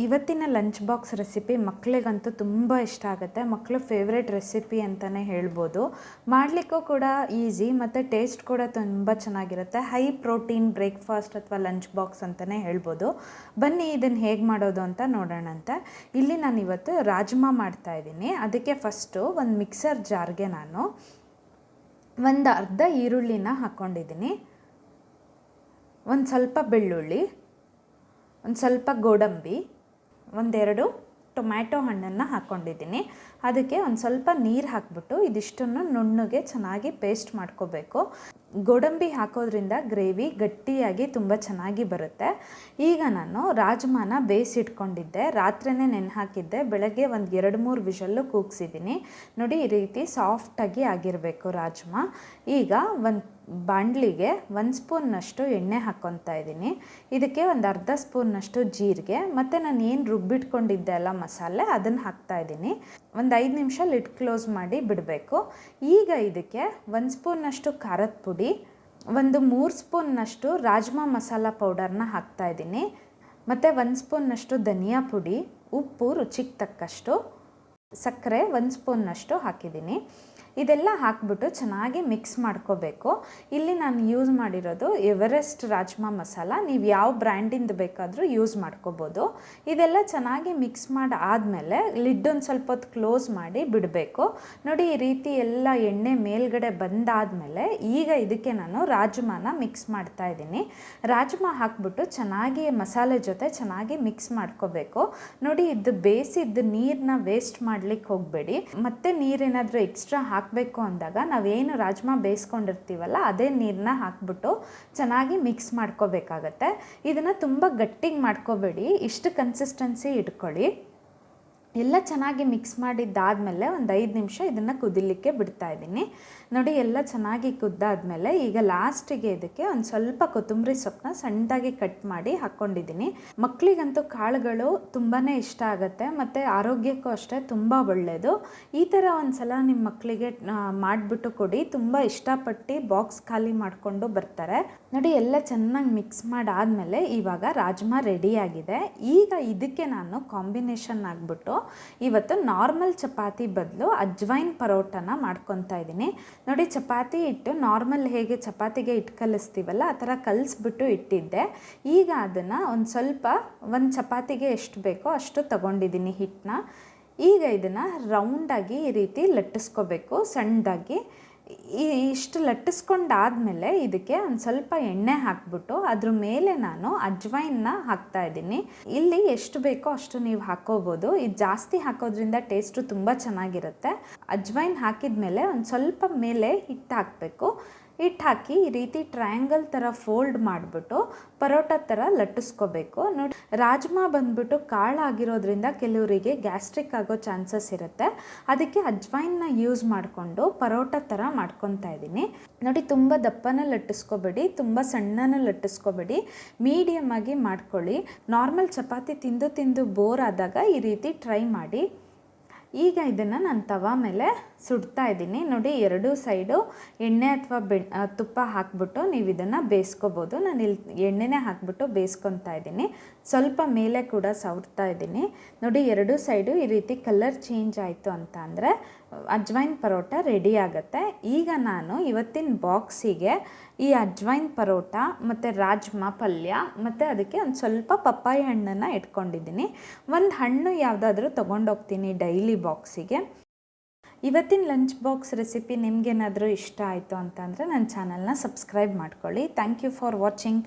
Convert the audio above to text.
ಇವತ್ತಿನ lunch box recipe ಮಕ್ಕಳಿಗಂತೂ ತುಂಬ ಇಷ್ಟ ಆಗುತ್ತೆ. ಮಕ್ಕಳು ಫೇವ್ರೆಟ್ ರೆಸಿಪಿ ಅಂತಲೇ ಹೇಳ್ಬೋದು. ಮಾಡಲಿಕ್ಕೂ ಕೂಡ ಈಸಿ ಮತ್ತು ಟೇಸ್ಟ್ ಕೂಡ ತುಂಬ ಚೆನ್ನಾಗಿರುತ್ತೆ. ಹೈ ಪ್ರೋಟೀನ್ ಬ್ರೇಕ್ಫಾಸ್ಟ್ ಅಥವಾ ಲಂಚ್ ಬಾಕ್ಸ್ ಅಂತಲೇ ಹೇಳ್ಬೋದು. ಬನ್ನಿ ಇದನ್ನು ಹೇಗೆ ಮಾಡೋದು ಅಂತ ನೋಡೋಣ ಅಂತ. ಇಲ್ಲಿ ನಾನು ಇವತ್ತು ರಾಜ್ಮಾ ಮಾಡ್ತಾ ಇದ್ದೀನಿ. ಅದಕ್ಕೆ ಫಸ್ಟು ಒಂದು ಮಿಕ್ಸರ್ ಜಾರ್ಗೆ ನಾನು. ಒಂದು ಅರ್ಧ ಈರುಳ್ಳಿನ ಹಾಕ್ಕೊಂಡಿದ್ದೀನಿ ಒಂದು ಸ್ವಲ್ಪ ಬೆಳ್ಳುಳ್ಳಿ. ಒಂದು ಸ್ವಲ್ಪ ಗೋಡಂಬಿ. ಒಂದೆರಡು ಟೊಮ್ಯಾಟೊ ಹಣ್ಣನ್ನು ಹಾಕ್ಕೊಂಡಿದ್ದೀನಿ ಅದಕ್ಕೆ ಒಂದು ಸ್ವಲ್ಪ ನೀರು ಹಾಕ್ಬಿಟ್ಟು ಇದಿಷ್ಟನ್ನು ನುಣ್ಣಗೆ ಚೆನ್ನಾಗಿ ಪೇಸ್ಟ್ ಮಾಡ್ಕೋಬೇಕು. ಗೋಡಂಬಿ ಹಾಕೋದ್ರಿಂದ ಗ್ರೇವಿ ಗಟ್ಟಿಯಾಗಿ ತುಂಬ ಚೆನ್ನಾಗಿ ಬರುತ್ತೆ. ಈಗ ನಾನು ರಾಜ್ಮಾನ ಬೇಯಿಸಿಟ್ಕೊಂಡಿದ್ದೆ. ರಾತ್ರಿನೇ ನೆನೆ ಹಾಕಿದ್ದೆ ಬೆಳಗ್ಗೆ ಒಂದು ಎರಡು ಮೂರು ವಿಷಲ್ಲು ಕೂಗ್ಸಿದ್ದೀನಿ ನೋಡಿ ಈ ರೀತಿ ಸಾಫ್ಟಾಗಿ ಆಗಿರಬೇಕು ರಾಜ್ಮಾ. ಈಗ ಒಂದು ಬಾಣಲಿಗೆ ಒಂದು ಸ್ಪೂನ್ನಷ್ಟು ಎಣ್ಣೆ ಹಾಕ್ಕೊತಾ ಇದ್ದೀನಿ. ಇದಕ್ಕೆ ಒಂದು ಅರ್ಧ ಸ್ಪೂನ್ನಷ್ಟು ಜೀರಿಗೆ, ಮತ್ತು ನಾನು ಏನು ರುಬ್ಬಿಟ್ಕೊಂಡಿದ್ದೆ ಅಲ್ಲ ಮಸಾಲೆ ಅದನ್ನು ಹಾಕ್ತಾ ಇದ್ದೀನಿ. ಒಂದು ಐದು ನಿಮಿಷ ಲಿಡ್ ಕ್ಲೋಸ್ ಮಾಡಿ ಬಿಡಬೇಕು. ಈಗ ಇದಕ್ಕೆ ಒಂದು ಸ್ಪೂನ್ನಷ್ಟು ಖಾರದ ಪುಡಿ, ಒಂದು ಮೂರು ಸ್ಪೂನ್ನಷ್ಟು ರಾಜ್ಮಾ ಮಸಾಲ ಪೌಡರ್ನ ಹಾಕ್ತಾ ಇದ್ದೀನಿ. ಮತ್ತು ಒಂದು ಸ್ಪೂನ್ನಷ್ಟು ಧನಿಯಾ ಪುಡಿ, ಉಪ್ಪು ರುಚಿಗೆ ತಕ್ಕಷ್ಟು, ಸಕ್ಕರೆ ಒಂದು ಸ್ಪೂನ್ನಷ್ಟು ಹಾಕಿದ್ದೀನಿ. ಇದೆಲ್ಲ ಹಾಕ್ಬಿಟ್ಟು ಚೆನ್ನಾಗಿ ಮಿಕ್ಸ್ ಮಾಡ್ಕೋಬೇಕು. ಇಲ್ಲಿ ನಾನು ಯೂಸ್ ಮಾಡಿರೋದು ಎವರೆಸ್ಟ್ ರಾಜ್ಮಾ ಮಸಾಲ. ನೀವು ಯಾವ ಬ್ರ್ಯಾಂಡಿಂದ ಬೇಕಾದರೂ ಯೂಸ್ ಮಾಡ್ಕೋಬೋದು. ಇದೆಲ್ಲ ಚೆನ್ನಾಗಿ ಮಿಕ್ಸ್ ಮಾಡಿ ಆದಮೇಲೆ ಲಿಡ್ ಒಂದು ಸ್ವಲ್ಪ ಹೊತ್ತು ಕ್ಲೋಸ್ ಮಾಡಿ ಬಿಡಬೇಕು. ನೋಡಿ, ಈ ರೀತಿ ಎಲ್ಲ ಎಣ್ಣೆ ಮೇಲ್ಗಡೆ ಬಂದಾದಮೇಲೆ ಈಗ ಇದಕ್ಕೆ ನಾನು ರಾಜ್ಮಾನ ಮಿಕ್ಸ್ ಮಾಡ್ತಾ ಇದ್ದೀನಿ. ರಾಜ್ಮಾ ಹಾಕ್ಬಿಟ್ಟು ಚೆನ್ನಾಗಿ ಮಸಾಲೆ ಜೊತೆ ಚೆನ್ನಾಗಿ ಮಿಕ್ಸ್ ಮಾಡ್ಕೋಬೇಕು. ನೋಡಿ, ಇದು ಬೇಯಿಸಿದ್ದು ನೀರನ್ನ ವೇಸ್ಟ್ ಮಾಡ್ಲಿಕ್ಕೆ ಹೋಗಬೇಡಿ. ಮತ್ತೆ ನೀರೇನಾದರೂ ಎಕ್ಸ್ಟ್ರಾ ಹಾಕಬೇಕು ಅಂದಾಗ ನಾವೇನು ರಾಜ್ಮಾ ಬೇಯಿಸ್ಕೊಂಡಿರ್ತೀವಲ್ಲ ಅದೇ ನೀರನ್ನ ಹಾಕ್ಬಿಟ್ಟು ಚೆನ್ನಾಗಿ ಮಿಕ್ಸ್ ಮಾಡ್ಕೋಬೇಕಾಗತ್ತೆ. ಇದನ್ನು ತುಂಬ ಗಟ್ಟಿಗೆ ಮಾಡ್ಕೋಬೇಡಿ. ಇಷ್ಟು ಕನ್ಸಿಸ್ಟೆನ್ಸಿ ಇಟ್ಕೊಳ್ಳಿ. ಎಲ್ಲ ಚೆನ್ನಾಗಿ ಮಿಕ್ಸ್ ಮಾಡಿದ್ದಾದಮೇಲೆ ಒಂದು ಐದು ನಿಮಿಷ ಇದನ್ನು ಕುದಿಲಿಕ್ಕೆ ಬಿಡ್ತಾ ಇದ್ದೀನಿ. ನೋಡಿ, ಎಲ್ಲ ಚೆನ್ನಾಗಿ ಕುದ್ದಾದಮೇಲೆ ಈಗ ಲಾಸ್ಟಿಗೆ ಇದಕ್ಕೆ ಒಂದು ಸ್ವಲ್ಪ ಕೊತ್ತಂಬರಿ ಸೊಪ್ಪನ್ನ ಸಣ್ಣದಾಗಿ ಕಟ್ ಮಾಡಿ ಹಾಕ್ಕೊಂಡಿದ್ದೀನಿ ಮಕ್ಕಳಿಗಂತೂ ಕಾಳುಗಳು ತುಂಬಾ ಇಷ್ಟ ಆಗುತ್ತೆ, ಮತ್ತು ಆರೋಗ್ಯಕ್ಕೂ ಅಷ್ಟೇ ತುಂಬ ಒಳ್ಳೆಯದು ಈ ಥರ ಒಂದು ಸಲ ನಿಮ್ಮ ಮಕ್ಕಳಿಗೆ ಮಾಡಿಬಿಟ್ಟು ಕೊಡಿ. ತುಂಬ ಇಷ್ಟಪಟ್ಟು ಬಾಕ್ಸ್ ಖಾಲಿ ಮಾಡಿಕೊಂಡು ಬರ್ತಾರೆ. ನೋಡಿ, ಎಲ್ಲ ಚೆನ್ನಾಗಿ ಮಿಕ್ಸ್ ಮಾಡಾದಮೇಲೆ ಇವಾಗ ರಾಜ್ಮಾ ರೆಡಿಯಾಗಿದೆ ಈಗ ಇದಕ್ಕೆ ನಾನು ಕಾಂಬಿನೇಷನ್ ಆಗಿಬಿಟ್ಟು ಇವತ್ತು ನಾರ್ಮಲ್ ಚಪಾತಿ ಬದಲು ಅಜ್ವೈನ್ ಪರೋಟನ ಮಾಡ್ಕೊತಾ ಇದ್ದೀನಿ. ನೋಡಿ, ಚಪಾತಿ ಇಟ್ಟು ನಾರ್ಮಲ್ ಹೇಗೆ ಚಪಾತಿಗೆ ಇಟ್ಟು ಕಲಿಸ್ತೀವಲ್ಲ, ಆ ಥರ ಕಲಿಸ್ಬಿಟ್ಟು ಇಟ್ಟಿದ್ದೆ. ಈಗ ಅದನ್ನು ಒಂದು ಸ್ವಲ್ಪ, ಒಂದು ಚಪಾತಿಗೆ ಎಷ್ಟು ಬೇಕೋ ಅಷ್ಟು ತಗೊಂಡಿದ್ದೀನಿ ಹಿಟ್ಟನ್ನ. ಈಗ ಇದನ್ನು ರೌಂಡಾಗಿ ಈ ರೀತಿ ಲಟ್ಟಿಸ್ಕೋಬೇಕು, ಸಣ್ಣದಾಗಿ. ಇಷ್ಟು ಲಟ್ಟಿಸ್ಕೊಂಡಾದಮೇಲೆ ಇದಕ್ಕೆ ಒಂದು ಸ್ವಲ್ಪ ಎಣ್ಣೆ ಹಾಕ್ಬಿಟ್ಟು ಅದ್ರ ಮೇಲೆ ನಾನು ಅಜ್ವೈನ್ನ ಹಾಕ್ತಾ ಇದ್ದೀನಿ. ಇಲ್ಲಿ ಎಷ್ಟು ಬೇಕೋ ಅಷ್ಟು ನೀವು ಹಾಕೋಬೋದು. ಇದು ಜಾಸ್ತಿ ಹಾಕೋದ್ರಿಂದ ಟೇಸ್ಟು ತುಂಬ ಚೆನ್ನಾಗಿರುತ್ತೆ. ಅಜ್ವೈನ್ ಹಾಕಿದ ಮೇಲೆ ಒಂದು ಸ್ವಲ್ಪ ಮೇಲೆ ಹಿಟ್ಟು ಹಾಕಬೇಕು. ಹಿಟ್ಟು ಹಾಕಿ ಈ ರೀತಿ ಟ್ರಯಾಂಗಲ್ ಥರ ಫೋಲ್ಡ್ ಮಾಡಿಬಿಟ್ಟು ಪರೋಟ ಥರ ಲಟ್ಟಿಸ್ಕೋಬೇಕು. ನೋಡಿ, ರಾಜ್ಮಾ ಬಂದ್ಬಿಟ್ಟು ಕಾಳಾಗಿರೋದ್ರಿಂದ ಕೆಲವರಿಗೆ ಗ್ಯಾಸ್ಟ್ರಿಕ್ ಆಗೋ ಚಾನ್ಸಸ್ ಇರುತ್ತೆ. ಅದಕ್ಕೆ ಅಜ್ವೈನ್ನ ಯೂಸ್ ಮಾಡಿಕೊಂಡು ಪರೋಟ ಥರ ಮಾಡ್ಕೊತಾ ಇದ್ದೀನಿ. ನೋಡಿ, ತುಂಬ ದಪ್ಪನ ಲಟ್ಟಿಸ್ಕೋಬೇಡಿ, ತುಂಬ ಸಣ್ಣನ ಲಟ್ಟಿಸ್ಕೋಬೇಡಿ ಮೀಡಿಯಮ್ ಆಗಿ ಮಾಡ್ಕೊಳ್ಳಿ. ನಾರ್ಮಲ್ ಚಪಾತಿ ತಿಂದು ತಿಂದು ಬೋರ್ ಆದಾಗ ಈ ರೀತಿ ಟ್ರೈ ಮಾಡಿ. ಈಗ ಇದನ್ನು ನಾನು ತವಾ ಮೇಲೆ ಸುಡ್ತಾ ಇದ್ದೀನಿ. ನೋಡಿ, ಎರಡೂ ಸೈಡು ಎಣ್ಣೆ ಅಥವಾ ಬೆ ತುಪ್ಪ ಹಾಕ್ಬಿಟ್ಟು ನೀವು ಇದನ್ನು ಬೇಯಿಸ್ಕೋಬೋದು. ನಾನು ಇಲ್ಲಿ ಎಣ್ಣೆನೇ ಹಾಕ್ಬಿಟ್ಟು ಬೇಯಿಸ್ಕೊತಾ ಇದ್ದೀನಿ. ಸ್ವಲ್ಪ ಮೇಲೆ ಕೂಡ ಸವರ್ತಾ ಇದ್ದೀನಿ. ನೋಡಿ, ಎರಡೂ ಸೈಡು ಈ ರೀತಿ ಕಲರ್ ಚೇಂಜ್ ಆಯಿತು ಅಂತ ಅಂದರೆ ಅಜ್ವೈನ್ ಪರೋಟ ರೆಡಿ ಆಗುತ್ತೆ. ಈಗ ನಾನು ಇವತ್ತಿನ ಬಾಕ್ಸಿಗೆ ಈ ಅಜ್ವೈನ್ ಪರೋಟ ಮತ್ತು ರಾಜ್ಮಾ ಪಲ್ಯ ಮತ್ತು ಅದಕ್ಕೆ ಒಂದು ಸ್ವಲ್ಪ ಪಪ್ಪಾಯಿ ಹಣ್ಣನ್ನು ಇಟ್ಕೊಂಡಿದ್ದೀನಿ. ಒಂದು ಹಣ್ಣು ಯಾವುದಾದ್ರೂ ತೊಗೊಂಡೋಗ್ತೀನಿ ಡೈಲಿ ಬಾಕ್ಸಿಗೆ. ಇವತ್ತಿನ ಲಂಚ್ ಬಾಕ್ಸ್ ರೆಸಿಪಿ ನಿಮಗೇನಾದರೂ ಇಷ್ಟ ಆಯಿತು ಅಂತಂದರೆ ನನ್ನ ಚಾನಲ್ನ ಸಬ್ಸ್ಕ್ರೈಬ್ ಮಾಡ್ಕೊಳ್ಳಿ. Thank you for watching